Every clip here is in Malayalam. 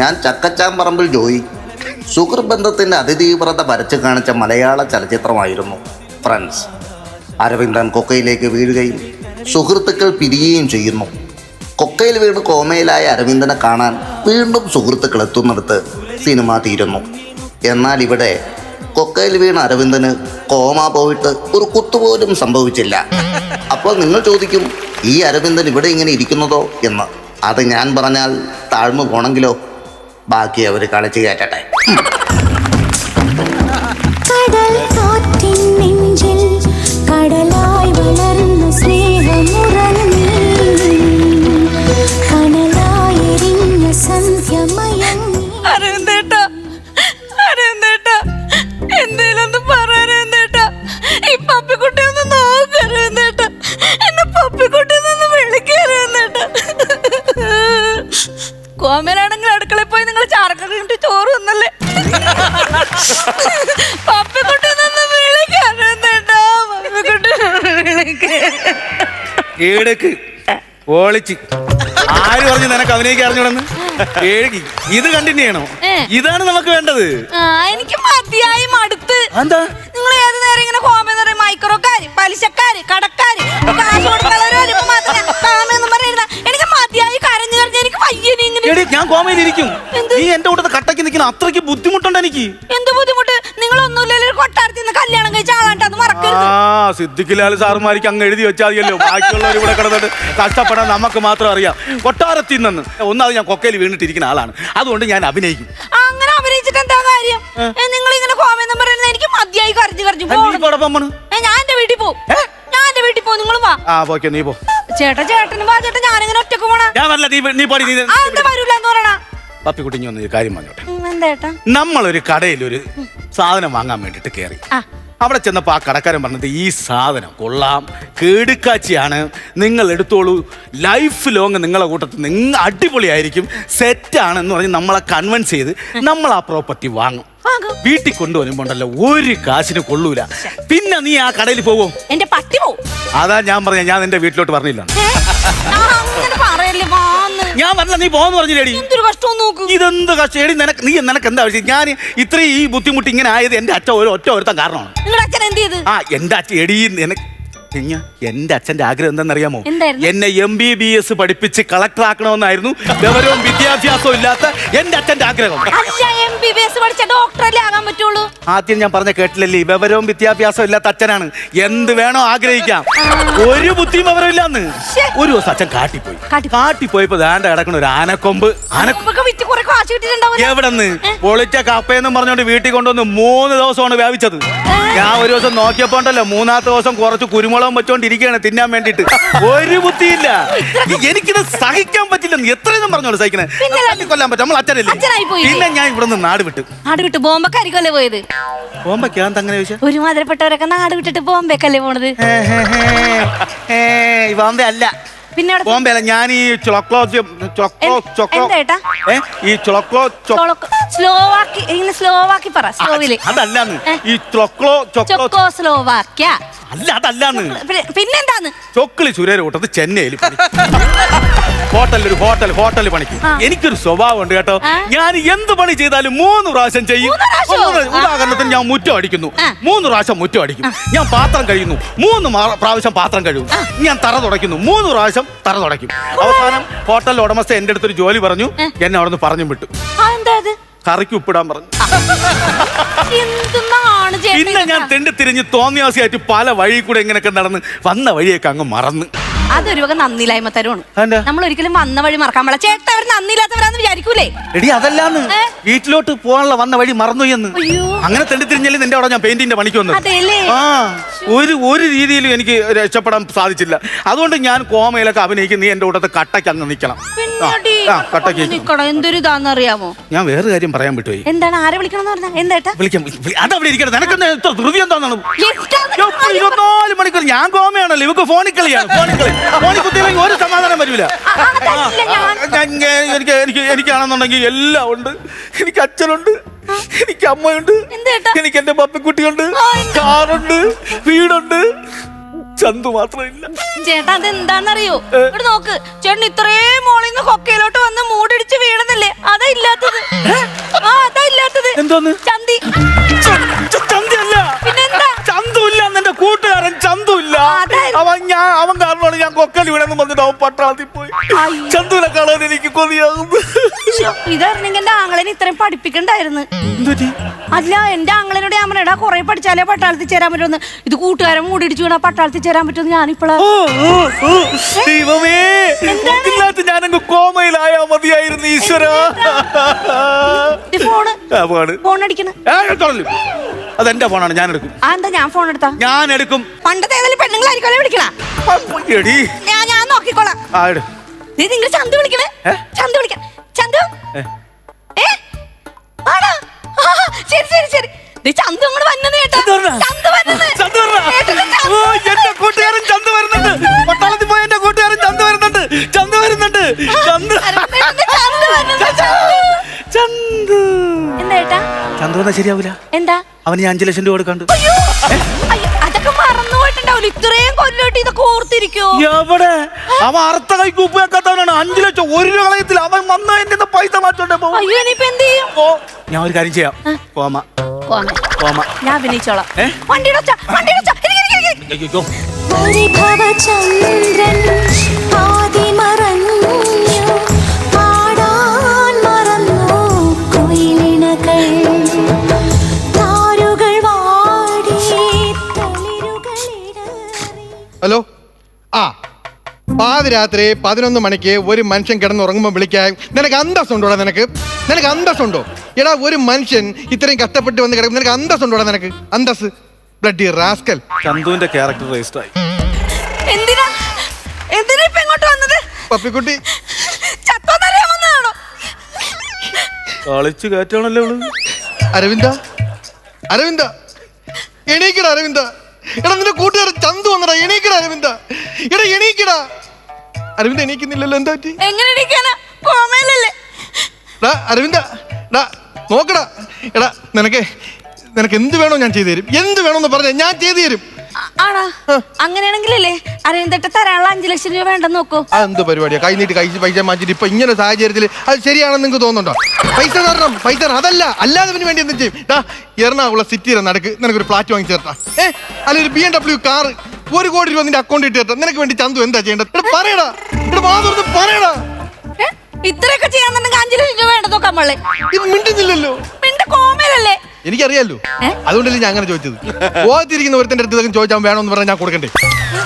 ഞാൻ ചക്കച്ചാമ്പറമ്പിൽ ജോയി. സുഹൃബന്ധത്തിന്റെ അതിതീവ്രത വരച്ചു കാണിച്ച മലയാള ചലച്ചിത്രമായിരുന്നു ഫ്രണ്ട്സ്. അരവിന്ദൻ കൊക്കയിലേക്ക് വീഴുകയും സുഹൃത്തുക്കൾ പിരിയുകയും ചെയ്യുന്നു. കൊക്കയിൽ വീണ് കോമയിലായ അരവിന്ദനെ കാണാൻ വീണ്ടും സുഹൃത്തുക്കൾ എത്തുന്നിടത്ത് സിനിമ തീരുന്നു. എന്നാൽ ഇവിടെ കൊക്കയിൽ വീണ അരവിന്ദന് കോമ പോയിട്ട് ഒരു കുത്തുപോലും സംഭവിച്ചില്ല. അപ്പോൾ നിങ്ങൾ ചോദിക്കും ഈ അരവിന്ദൻ ഇവിടെ ഇങ്ങനെ ഇരിക്കുന്നതോ? എന്ന്. അത് ഞാൻ പറഞ്ഞാൽ താഴ്ന്നു പോണെങ്കിലോ? ബാക്കി അവർ കളിച്ച് കയറ്റട്ടെ കടൽ കാറ്റിൻ നെഞ്ചിൽ കടലായി വളർന്ന ഏടക്ക് ഓളിച്ച്. ആര് പറഞ്ഞു നിനക്ക് അഭിനയിക്കാൻ അറിഞ്ഞോടന്ന്? ഏഴ് ഇത് കണ്ടിന്യൂ ചെയ്യണോ ഇതാണ് നമുക്ക് വേണ്ടത്. എനിക്ക് മതിയായി മടുത്ത്. എന്താ നിങ്ങൾ ഏത് നേരം ഇങ്ങനെ പറയും? മൈക്രോക്കാര് പലിശക്കാര് കടക്കാര് കാശ് കൊടുക്കുന്നവര് ഞാൻ കോമയിലിരിക്കും നീ എന്റെ കൂട്ടത്ത് കട്ടയ്ക്ക് നിൽക്കുന്ന അത്രയ്ക്ക് ബുദ്ധിമുട്ടുണ്ട് എനിക്ക്. എന്ത് ബുദ്ധിമുട്ട്? നിങ്ങൾ കൊട്ടാരത്തിൽ നിന്ന് കല്യാണം കഴിച്ച മറക്കരുത്. ആ സിദ്ദിഖിലാൽ സാറുമാർക്ക് അങ്ങ് എഴുതി വെച്ചാൽ മതിയല്ലോ ബാക്കിയുള്ളവർ ഇവിടെ കിടന്നിട്ട് കഷ്ടപ്പെടാൻ നമുക്ക് മാത്രം അറിയാം. കൊട്ടാരത്തിൽ നിന്ന്. ഒന്നാമത് ഞാൻ കൊക്കയിൽ വീണിട്ടിരിക്കുന്ന ആളാണ്. അതുകൊണ്ട് ഞാൻ അഭിനയിക്കും. അങ്ങനെ അഭിനയിച്ചിട്ട് എന്താ കാര്യം? നിങ്ങൾ ഇങ്ങനെ കോമെന്ന് പറയുന്നത് എനിക്ക് മതിയായി കരഞ്ഞു കരഞ്ഞു പോകണം? ഞാൻ എന്റെ വീട്ടിൽ പോകും പോകും നിങ്ങൾ വാ. ആ പോക്കോ നീ പോ. ചേട്ടാ ചേട്ടനും വാ ചേട്ടാ ഞാനിങ്ങനെ ഒറ്റയ്ക്ക് പോണ. ഞാൻ വരില്ല നീ നീ പോടി നീ ആ എന്താ വരൂല എന്ന് പറയണ. പപ്പിക്കുട്ടി ഇനി ഒന്ന് ഒരു കാര്യം പറഞ്ഞോട്ടെ. എന്താ നമ്മളൊരു കടയിൽ ഒരു സാധനം വാങ്ങാൻ വേണ്ടിട്ട് കയറി ആ. അവിടെ ചെന്നപ്പോൾ ആ കടക്കാരൻ പറഞ്ഞത് ഈ സാധനം കൊള്ളാം. കേടുക്കാച്ചിയാണ്. നിങ്ങൾ എടുത്തോളൂ. ലൈഫ് ലോങ് നിങ്ങളെ കൂട്ടത്തിൽ നിങ്ങൾ അടിപൊളിയായിരിക്കും. സെറ്റാണെന്ന് പറഞ്ഞ് നമ്മളെ കൺവിൻസ് ചെയ്ത് നമ്മൾ ആ പ്രോപ്പർട്ടി വാങ്ങും. വീട്ടിൽ കൊണ്ടുവരുമ്പോണ്ടല്ലോ ഒരു കാശിന് കൊള്ളൂല. പിന്നെ നീ ആ കടയിൽ പോവോ? എന്റെ പട്ടി പോവും. അതാ ഞാൻ പറഞ്ഞ ഞാൻ നിന്റെ വീട്ടിലോട്ട് പറഞ്ഞില്ല ഞാൻ പറഞ്ഞ നീ പോന്ന് പറഞ്ഞില്ലേടി. എന്തൊരു കഷ്ടം നോക്കൂ. ഇതെന്ത് കഷ്ടേടി നിനക്ക് നീ നിനക്ക് എന്താ ആവശ്യം? ഞാൻ ഇത്രയും ഈ ബുദ്ധിമുട്ട് ഇങ്ങനെ ആയത് എന്റെ അച്ഛൻ ഒരു ഒറ്റ ഒരുത്തൻ കാരണമാണ്. ആ എന്റെ അച്ഛൻ എടി നിനക്ക് എന്റെ അച്ഛന്റെ ആഗ്രഹം എന്താണെന്നറിയാമോ? എന്നെ എം ബി ബി എസ് പഠിപ്പിച്ച് കളക്ടർ ആക്കണമെന്നായിരുന്നു. വിവരവും വിദ്യാഭ്യാസവും ഇല്ലാത്ത എന്റെ അച്ഛന്റെ ആഗ്രഹം. ബി ബി എസ് പഠിച്ച ഡോക്ടറല്ലേ ആകാൻ പറ്റുള്ളൂ? ആദ്യം ഞാൻ പറഞ്ഞ കേട്ടില്ലല്ലേ? വിവരവും വിദ്യാഭ്യാസവും ഇല്ലാത്ത അച്ഛനാണ്. എന്ത് വേണോ ആഗ്രഹിക്കാം. ഒരു ബുദ്ധിയും വിവരം ഇല്ലാന്ന് ഒരു ദിവസം അച്ഛൻ കാട്ടിപ്പോയി. കാട്ടി- കാട്ടിപ്പോയപ്പോ ദാണ്ട കിടക്കണ ഒരു ആനക്കൊമ്പ്. എവിടെന്ന്? പൊളിച്ച കപ്പയെന്നും പറഞ്ഞോണ്ട് വീട്ടിൽ കൊണ്ടുവന്ന് മൂന്ന് ദിവസമാണ് വ്യാപിച്ചത്. ഞാൻ ഒരു ദിവസം നോക്കിയപ്പോ ഉണ്ടല്ലോ മൂന്നാമത്തെ ദിവസം കുറച്ച് കുരുമുളകും വെച്ചോണ്ടിരിക്കുകയാണ് തിന്നാൻ വേണ്ടിട്ട് ഒരു ബുദ്ധിയില്ല. എനിക്കിത് സഹിക്കാൻ പറ്റില്ലെന്ന് എത്രയൊന്നും പറഞ്ഞോളൂ സഹിക്കണേ. കൊല്ലാൻ പറ്റും. നമ്മൾ അച്ഛനല്ലേ. പിന്നെ ഞാൻ ഇവിടെ നിന്ന് നാട് വിട്ടു. നാട് വിട്ട് ബോംബക്കാരിക്കല്ലേ പോയത്? പോകുമ്പോഴാണ് അങ്ങനെ ചോദിച്ചാ? ഒരു മാതിരപ്പെട്ടവരൊക്കെ നാട് വിട്ടിട്ട് ബോംബെക്കല്ലേ പോണത്? ബോംബെ അല്ല. പിന്നെ അവിടെ ബോംബെ അല്ല ഞാൻ ഈ ചൊക്ലോ ചൊക്ലോ എന്ത്- ചൊക്ലോ എന്താ ഏട്ടാ? ഏ? ഈ ചൊക്ലോ ചൊളക്ക്- സ്ലോവാക്കി ഇങ്ങനെ സ്ലോവാക്കി പറ സ്ലോവിൽ. അതല്ലാന്ന്. ഏ? ഈ ചൊക്ലോ ചൊക്ലോ ചൊക്കോ സ്ലോവാക്യ അല്ല അതല്ലാന്ന്. പിന്നെ- പിന്നെന്താന്ന്? ചൊക്കിളി സുരേര ചെന്നൈയിൽ ഹോട്ടലിൽ ഒരു ഹോട്ടൽ ഹോട്ടൽ പണിക്ക്. ആ. എനിക്കൊരു സ്വഭാവം ഉണ്ട് കേട്ടോ. ആ. ഞാൻ എന്ത് പണി ചെയ്താലും മൂന്ന് പ്രാവശ്യം ചെയ്യും. മൂന്ന് പ്രാവശ്യമോ? മൂന്ന് പ്രാവശ്യം. ഉദാഹരണത്തിന് ഞാൻ മുറ്റം അടിക്കുന്നു. ആ. മൂന്ന് പ്രാവശ്യം മുറ്റം അടിക്കും. ഞാൻ പാത്രം കഴിയുന്നു. മൂന്ന് മാ- പ്രാവശ്യം പാത്രം കഴിയും. ഞാൻ തറ തുടയ്ക്കുന്നു. മൂന്ന് പ്രാവശ്യം തറ തുടയ്ക്കും. അവസാനം ഹോട്ടൽ ഉടമസ്ഥ എന്റെ അടുത്തൊരു ജോലി പറഞ്ഞു. എന്നെ അവിടെ നിന്ന് പറഞ്ഞു വിട്ടു. കറിക്ക് ഉപ്പിടാൻ പറഞ്ഞു. പിന്നെ ഞാൻ തെണ്ടി തിരിഞ്ഞ് തോന്നിയാസിയായിട്ട് പല വഴി കൂടെ എങ്ങനെയൊക്കെ നടന്ന് വന്ന വഴിയൊക്കെ അങ്ങ് മറന്ന്. അതൊരു വക നന്ദിയില്ലായ്മ തരമാണ് അതെന്താ? നമ്മൾ ഒരിക്കലും വന്ന വഴി മറക്കാൻ പാടില്ല. ചേട്ടൻ അവർ നന്ദിയില്ലാത്തവരാന്ന് വിചാരിക്കൂലേ? എടി അതല്ലാന്ന്. ഏ? വീട്ടിലോട്ട് പോകാനുള്ള വന്ന വഴി മറന്നു എന്ന്. അയ്യോ. അങ്ങനെ തെണ്ടി തിരിഞ്ഞല്ലേ നിന്റെ അവിടെ ഞാൻ പെയിന്റിന്റെ പണിക്ക് വന്നത്? അതെല്ലേ? ആ ഒരു ഒരു രീതിയിലും എനിക്ക് രക്ഷപ്പെടാൻ സാധിച്ചില്ല. അതുകൊണ്ട് ഞാൻ കോമയിലൊക്കെ അഭിനയിക്കും. നീ എന്റെ കൂട്ടത്ത് കട്ടയ്ക്ക് അങ്ങ് നിൽക്കണം. പിന്നടി ആ. നിക്കണം എന്തൊരു ഇതാന്ന് അറിയാമോ ഞാൻ വേറെ കാര്യം പറയാൻ വിട്ടുപോയി എന്താണ്? ആരെ വിളിക്കണം എന്ന് പറഞ്ഞാ? എന്താ വിളിക്കാം. വിളി- അതവിടെ ഇരിക്കട്ടെ. നിനക്കെന്താ ഇത്ര ധൃതി എന്താണെന്നാണ് എന്താന്ന് ഇരുപത്തിനാല് മണിക്കൂർ. ഞാൻ കോമയാണല്ലോ. ഇവക്ക് ഫോണിൽ കളിയാണ് ഫോണിൽ കളി ഫോണിൽ കുത്തിയില്ലെങ്കിൽ ഒരു സമാധാനം വരില്ല എനിക്ക് എനിക്ക് എനിക്കാണെന്നുണ്ടെങ്കിൽ എല്ലാം ഉണ്ട്. എനിക്ക് അച്ഛനുണ്ട്. എനിക്ക് അമ്മയുണ്ട്. എനിക്ക് എന്റെ പപ്പിക്കുട്ടിയുണ്ട്. കാറുണ്ട്. വീടുണ്ട്. ചന്തു മാത്രമില്ല. ചേട്ടാ അത് എന്താണെന്നറിയോ ഇവിടെ നോക്ക്. ചേട്ടൻ ഇത്രയും മോളിൽ നിന്ന് കൊക്കയിലോട്ട് വന്ന് മൂടിടിച്ച് വീണെന്നല്ലേ അതാ ഇല്ലാത്തത്. ആ അതാ ഇല്ലാത്തത്. എന്തോന്ന്? ചന്തി കൂട്ടുകാരൻ ചന്തു ഇല്ല. അവൻ ഞാൻ അവൻ കാരണമാണ് ഞാൻ കൊക്കൽ വീണെന്ന് പറഞ്ഞിട്ട് അവൻ പട്ടാളത്തിൽ പോയി. ചന്തുവിനെ കാണാൻ എനിക്ക് കൊതിയാകുന്നു ഇതറിഞ്ഞെങ്കിൽ എന്റെ ആങ്ങളനെ ഇത്രയും പഠിപ്പിക്കണ്ടായിരുന്നു. അല്ല എന്റെ ആങ്ങളനോട് ഞാൻ പറഞ്ഞാ കുറെ പഠിച്ചാലേ പട്ടാളത്തിൽ ചേരാൻ പറ്റുമെന്ന് ഇത് കൂട്ടുകാരൻ മൂടിടിച്ചു വീണാ പട്ടാളത്തിൽ ചേരാൻ പറ്റുമെന്ന് ഞാനിപ്പോഴാ ഓ, ഓ, ഓ, ദൈവമേ. ഇതിനകത്ത് ഞാനങ്ങ് കോമയിലായാ മതിയായിരുന്നു ഈശ്വര. ഫോൺ അടിക്കണ്. അതെന്റെ ഫോണാണ് ഞാൻ എടുക്കും. ആ എന്താ ഞാൻ ഫോൺ എടുത്താ? ഞാൻ എടുക്കും. പണ്ടത്തെ ഏതെങ്കിലും പെണ്ണുങ്ങളായിരിക്കും വിളിക്കണ? ഞാൻ ഞാൻ നോക്കിക്കോളാം. നീ നിങ്ങൾ ചന്തു വിളിക്കണേ? ചന്തു വിളിക്കാം. ചന്തു? ഏ. ആണോ? ശരി ശരി ശരി. ചന്തു അങ്ങോട്ട് വന്നത് കേട്ടോ? ചന്തു വന്നത് ചന്തു ശരിയാവില്ല ശരിയാവൂല. എന്താ? അവന് ഞാൻ അഞ്ചു ലക്ഷം രൂപ കൊടുക്കാണ്ട്. അയ്യോ അയ്യോ, അതൊക്കെ മറന്നു പോയിട്ടുണ്ടാവില്ല ഇത്രയും കൊല്ലോട്ട് ഇതൊക്കെ ഓർത്തിരിക്കോ? എവിടെ? അവൻ അർത്ഥ കൈക്ക് ഉപ്പ് വെക്കാത്തവനാണ്. അഞ്ചു ലക്ഷം ഒരു കളയത്തിൽ അവൻ വന്ന എന്റെ പൈസ മാറ്റോണ്ടേ പോ അയ്യോ ഇനിയിപ്പോ എന്ത് ചെയ്യും? ഓ ഞാൻ ഒരു കാര്യം ചെയ്യാം. കോമ പോന്നെ. കോമ ഞാൻ അഭിനയിച്ചോളാം. ഏ? വണ്ടിയുടെ ഒച്ച വണ്ടിയുടെ ഒച്ച. ഇരിക്ക്, ഇരിക്ക്, ഇരിക്ക്. അയ്യോ പരിഭവചന്ദ്രൻ ആദിമറഞ്ഞു പാടാൻ മറന്നു കുയിലിണകൾ. ഹലോ ആ പാതിരാത്രി പതിനൊന്ന് മണിക്ക് ഒരു മനുഷ്യൻ കിടന്നുറങ്ങുമ്പോൾ വിളിക്കാൻ നിനക്ക് അന്തസ്സുണ്ടോടാ നിനക്ക്? നിനക്ക് അന്തസ്സുണ്ടോ? എടാ ഒരു മനുഷ്യൻ ഇത്രയും കഷ്ടപ്പെട്ട് വന്ന് കിടക്കും നിനക്ക് അന്തസ്സുണ്ടോടാ നിനക്ക്? അന്തസ് ബ്ലഡി റാസ്കൽ ചന്തുവിന്റെ ക്യാരക്ടർ വേസ്റ്റ് ആയി. എന്തിനാ? എന്തിനാ ഇപ്പൊ ഇങ്ങോട്ട് വന്നത്? പപ്പിക്കുട്ടി. കളിച്ചു കയറ്റാണല്ലോ അരവിന്ദ. അരവിന്ദ. എണീക്കട അരവിന്ദ. എടാ നിന്റെ കൂട്ടുകാരൻ വന്നടാ എണീക്കട അരവിന്ദ. എടാ എണീക്കടാ. അരവിന്ദ എണീക്കുന്നില്ലല്ലോ എന്താ പറ്റി? എങ്ങനെ എണീക്കാനാ? കോമയിലല്ലേ. ഡാ അരവിന്ദ ഡാ നോക്കടാ. എടാ നിനക്ക് നിനക്ക് എന്ത് വേണോ ഞാൻ ചെയ്തു തരും. എന്ത് വേണമെന്ന് പറഞ്ഞ ഞാൻ ചെയ്തു തരും. ആണോ? അങ്ങനെയാണെങ്കിലല്ലേ അരവിന്ദട്ട തരാനുള്ള അഞ്ചു ലക്ഷം രൂപ വേണ്ടെന്ന് നോക്കൂ. എന്ത് പരിപാടിയാ? കൈ നീട്ടി കൈ പൈസ മാറ്റിട്ട് ഇപ്പൊ ഇങ്ങനെ സാഹചര്യത്തിൽ അത് ശരിയാണെന്ന് നിങ്ങൾക്ക് തോന്നുന്നുണ്ടോ? പൈസ തരണം പൈസ തരണം. അതല്ല അല്ലാതെ പിന്നെ വേണ്ടി എന്തും ചെയ്യും. എറണാകുളം സിറ്റിയിലെ നടക്ക് നിനക്കൊരു ഫ്ലാറ്റ് വാങ്ങി ചേർത്താ. ഏ അല്ല ഒരു ബി എം ഡബ്ല്യു കാർ ഒരു കോടി രൂപ നിന്റെ അക്കൗണ്ടിൽ ഇട്ടു നിനക്ക് വേണ്ടി ചന്തു എന്താ ചെയ്യേണ്ടത്? എടാ പറയടാ. എടാ വാ പറയടാ. ഏ? ഇത്രയൊക്കെ ചെയ്യാന്നുണ്ടെങ്കിൽ അഞ്ചു ലക്ഷം രൂപ വേണ്ടതോ കമ്മളെ ഇത് മിണ്ടുന്നില്ലല്ലോ. മിണ്ട കോമലല്ലേ എനിക്കറിയാലോ. ഏ? അതുകൊണ്ടല്ലേ ഞാൻ അങ്ങനെ ചോദിച്ചത്. ഓത്തിരിക്കുന്ന ഒരുത്തന്റെ അടുത്ത് ഇതൊക്കെ ചോദിച്ചാൽ വേണമെന്ന് പറഞ്ഞാൽ ഞാൻ കൊടുക്കണ്ടേ?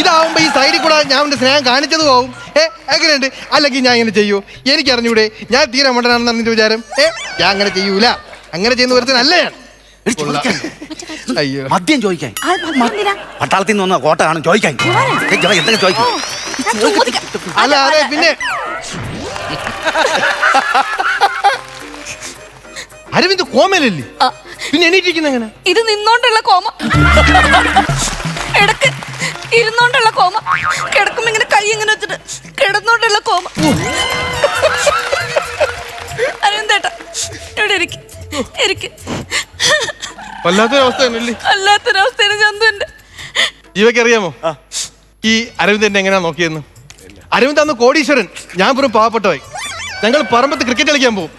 ഇതാവുമ്പോ ഈ സൈഡിൽ കൂടെ ഞാൻ അവന്റെ സ്നേഹം കാണിച്ചതും പോകും ഏ എങ്ങനെയുണ്ട്? അല്ലെങ്കിൽ ഞാൻ ഇങ്ങനെ ചെയ്യൂ? എനിക്കറിഞ്ഞൂടെ ഞാൻ തീരെ മണ്ടനാണെന്ന് അറിഞ്ഞിട്ട് വിചാരം. ഏ ഞാൻ അങ്ങനെ ചെയ്യൂല. അങ്ങനെ ചെയ്യുന്ന ഒരുത്തനല്ല ഞാൻ. കൊള്ളാം. അയ്യോ. മദ്യം ചോദിക്കാൻ. ആ, എന്തിനാ? പട്ടാളത്തിൽ നിന്ന് വന്ന കോട്ട കാണും ചോദിക്കാൻ. ഏയ്, ജോ, എന്തൊക്കെ ചോദിക്കും? ഞാൻ ചോദിക്കാം. അല്ല അതെ പിന്നെ. അരവിന്ദ് കോമലല്ലേ? ആ, പിന്നെ എണീറ്റിരിക്കുന്ന എങ്ങനെ? ഇത് നിന്നോണ്ടുള്ള കോമ. ഇടയ്ക്ക് ഇരുന്നോണ്ടുള്ള കോമ. കിടക്കുമ്പോ ഇങ്ങനെ കൈ ഇങ്ങനെ വെച്ചിട്ട് കിടന്നോണ്ടുള്ള കോമ. അരവിന്ദേട്ട ഇവിടെ ഇരിക്ക്. ഇരിക്ക്. വല്ലാത്തൊരവസ്ഥ തന്നെയല്ലേ അല്ലാത്തൊരവസ്ഥയാണ് ചന്തുവിന്റെ. ജീവയ്ക്ക് അറിയാമോ ഈ അരവിന്ദ് എന്നെ എങ്ങനെയാ നോക്കിയെന്ന്? അരവിന്ദ് അന്ന് കോടീശ്വരൻ. ഞാൻ വെറും പാവപ്പെട്ടവായി ഞങ്ങൾ പറമ്പത്ത് ക്രിക്കറ്റ് കളിക്കാൻ പോകും.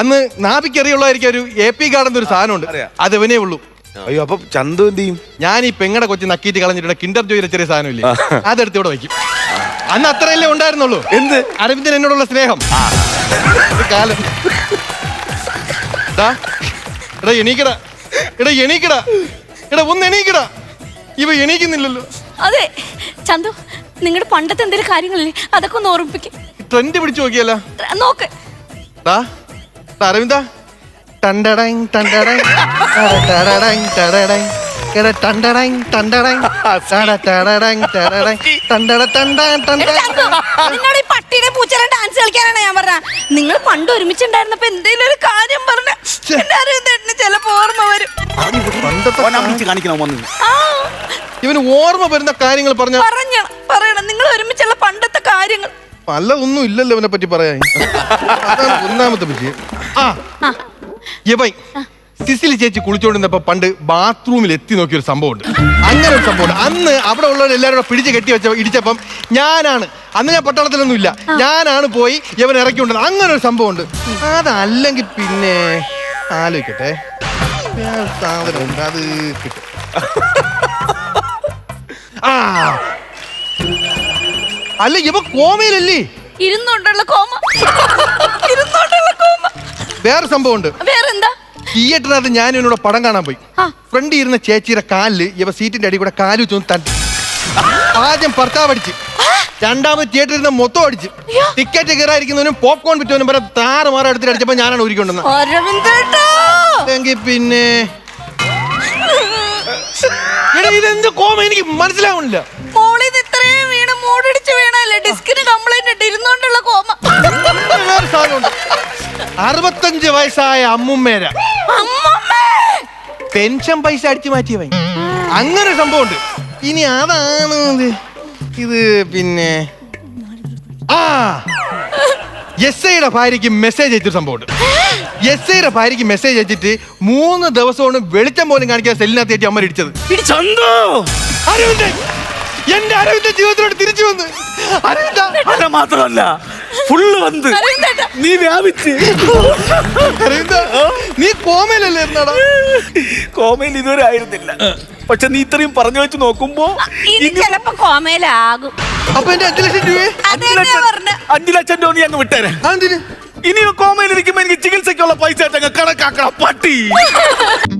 അന്ന് നാഭിക്ക് അറിയുള്ളതായിരിക്കും ഒരു എ പി ഗാർഡൻ ഒരു സാധനമുണ്ട്. ഉണ്ട് അത് ഇവനേ ഉള്ളൂ അയ്യോ അപ്പൊ ചന്തു എന്ത് ചെയ്യും? ഞാൻ ഈ പെങ്ങടെ കൊച്ചി നക്കീറ്റ് കളഞ്ഞിട്ട് കിൻഡർ ജോയിലെ ചെറിയ സാധനമില്ലേ? അതെടുത്ത് ഇവിടെ വയ്ക്കും. അന്ന് അത്രയല്ലേ ഉണ്ടായിരുന്നുള്ളൂ. എന്ത്? അരവിന്ദൻ എന്നോടുള്ള സ്നേഹം. കാലം. ദാ, എടാ എണീക്കടാ. എടാ എണീക്കടാ. എടാ ഒന്ന് എണീക്കടാ. ഇവ എണീക്കുന്നില്ലല്ലോ. അതെ ചന്തു നിങ്ങളുടെ പണ്ടത്തെ എന്തെങ്കിലും കാര്യങ്ങളില്ലേ? അതൊക്കെ ഒന്ന് ഓർമ്മിപ്പിക്കും. ട്രെൻഡ് പിടിച്ചു നോക്കിയല്ല. നോക്ക്. അരവിന്ദ. ടണ്ടടൈ എടാ ടട ടണ്ട ടണ്ട. എടാ ചന്തു, നിന്നോട് ഈ പട്ടിയുടെ പൂച്ചയുടെ ഡാൻസ് കളിക്കാനാണ് ഞാൻ പറഞ്ഞ. നിങ്ങൾ പണ്ട് ഒരുമിച്ചുണ്ടായിരുന്നപ്പോ എന്തെങ്കിലും ഒരു കാര്യം പറഞ്ഞ എന്റെ വിളിച്ച് കാണിക്കണം വന്ന്. ഇവന് ഓർമ്മ വരുന്ന കാര്യങ്ങൾ പറഞ്ഞ പറഞ്ഞ പറയണം. നിങ്ങൾ ഒരുമിച്ചുള്ള പണ്ടത്തെ കാര്യങ്ങൾ. പലതൊന്നും ഇല്ലല്ലോ ഇവനെ പറ്റി പറയാൻ. അതാണ് ഒന്നാമത്തെ വിഷയം ആ. സിസിലി ചേച്ചി കുളിച്ചോണ്ടിരുന്നപ്പോ പണ്ട് ബാത്റൂമിൽ എത്തി നോക്കിയ ഒരു സംഭവമുണ്ട്. അങ്ങനെ ഒരു സംഭവമുണ്ട്. അന്ന് അവിടെ ഉള്ളവർ എല്ലാവരും കൂടെ പിടിച്ച് കെട്ടി വെച്ച ഇടിച്ചപ്പം ഞാനാണ്. അന്ന് ഞാൻ പട്ടാളത്തിലൊന്നും ഇല്ല ഞാനാണ് പോയി ഇവൻ ഇറക്കിക്കൊണ്ടത് അങ്ങനെ ഒരു സംഭവമുണ്ട്. അതല്ലെങ്കിൽ പിന്നെ ആലോചിക്കട്ടെ. സാധനമുണ്ട് അത് കിട്ടും ആ അല്ല ഇവ കോമയിലല്ലേ ഇരുന്നോണ്ടുള്ള കോമ. ഇരുന്നോണ്ടുള്ള കോമ. വേറെ സംഭവം സംഭവമുണ്ട്. വേറെന്താ? തിയേറ്ററിനകത്ത് ഞാൻ ഇവനോട് പടം കാണാൻ പോയി. ആ. ഫ്രണ്ട് ഇരുന്ന ചേച്ചിയുടെ കാലിൽ ഇവ സീറ്റിന്റെ അടി കൂടെ കാലു ചൊന്ന് തട്ടി. ആദ്യം ഭർത്താവ് അടിച്ച്. രണ്ടാമത് തിയേറ്ററിൽ നിന്ന് മൊത്തം അടിച്ച്. ടിക്കറ്റ് കയറായിരിക്കുന്നവനും പോപ്കോൺ വിറ്റവനും വരെ താറ് മാറ എടുത്തിട്ട് അടിച്ചപ്പോ ഞാനാണ് ഒരുക്കൊണ്ടെന്ന് അരവിന്ദേട്ടാ എങ്കിൽ പിന്നെ. എടാ, ഇതെന്ത് കോമ? എനിക്ക് മനസ്സിലാവണില്ല മോളിന്ന് ഇത്രയും വീണ് മൂടിടിച്ച് വീണല്ലേ ഡിസ്കിന് കംപ്ലൈന്റ് ഇട്ട് ഇരുന്നോണ്ടുള്ള കോമ. വേറെ സാധനമുണ്ട്. അറുപത്തഞ്ച് വയസ്സായ അമ്മുമ്മേര അമ്മമ്മേ! പെൻഷൻ പൈസ അടിച്ചു മാറ്റിയവൻ. അങ്ങനെ ഒരു സംഭവമുണ്ട്. ഇനി അതാണ് ഇത്. ഇത് പിന്നെ. ആ എസ് ഐയുടെ ഭാര്യയ്ക്ക് മെസ്സേജ് അയച്ചൊരു സംഭവമുണ്ട് എസ് ഐയുടെ ഭാര്യയ്ക്ക് മെസ്സേജ് അയച്ചിട്ട് മൂന്ന് ദിവസമാണ് വെളിച്ചം പോലും കാണിക്കാൻ സെല്ലിനകത്ത് കയറ്റി അമ്മ ഇടിച്ചത്. അരവിന്ദൻ! എന്റെ അരവിന്ദൻ ജീവിതത്തിലോട്ട് തിരിച്ചു വന്ന്. അരവിന്ദ! അത് മാത്രമല്ല ഫുള്ള് വന്ന്. നീ വ്യാപിച്ച്. അരവിന്ദ നീ കോമയിലല്ലേ ഇരുന്നാടാ? കോമയിൽ ഇതുവരെ ആയിരുന്നില്ല. പക്ഷെ നീ ഇത്രയും പറഞ്ഞു വെച്ച് നോക്കുമ്പോ ഇനി ചിലപ്പോ കോമയിലാകും. അപ്പൊ എന്റെ അഞ്ചു ലക്ഷം രൂപയെ? അഞ്ചു ലക്ഷം രൂപ നീ അങ്ങ് വിട്ടേരെ. ഇനി കോമയിൽ ഇരിക്കുമ്പോ എനിക്ക് ചികിത്സയ്ക്കുള്ള പൈസ കണക്കാക്കണം പട്ടി.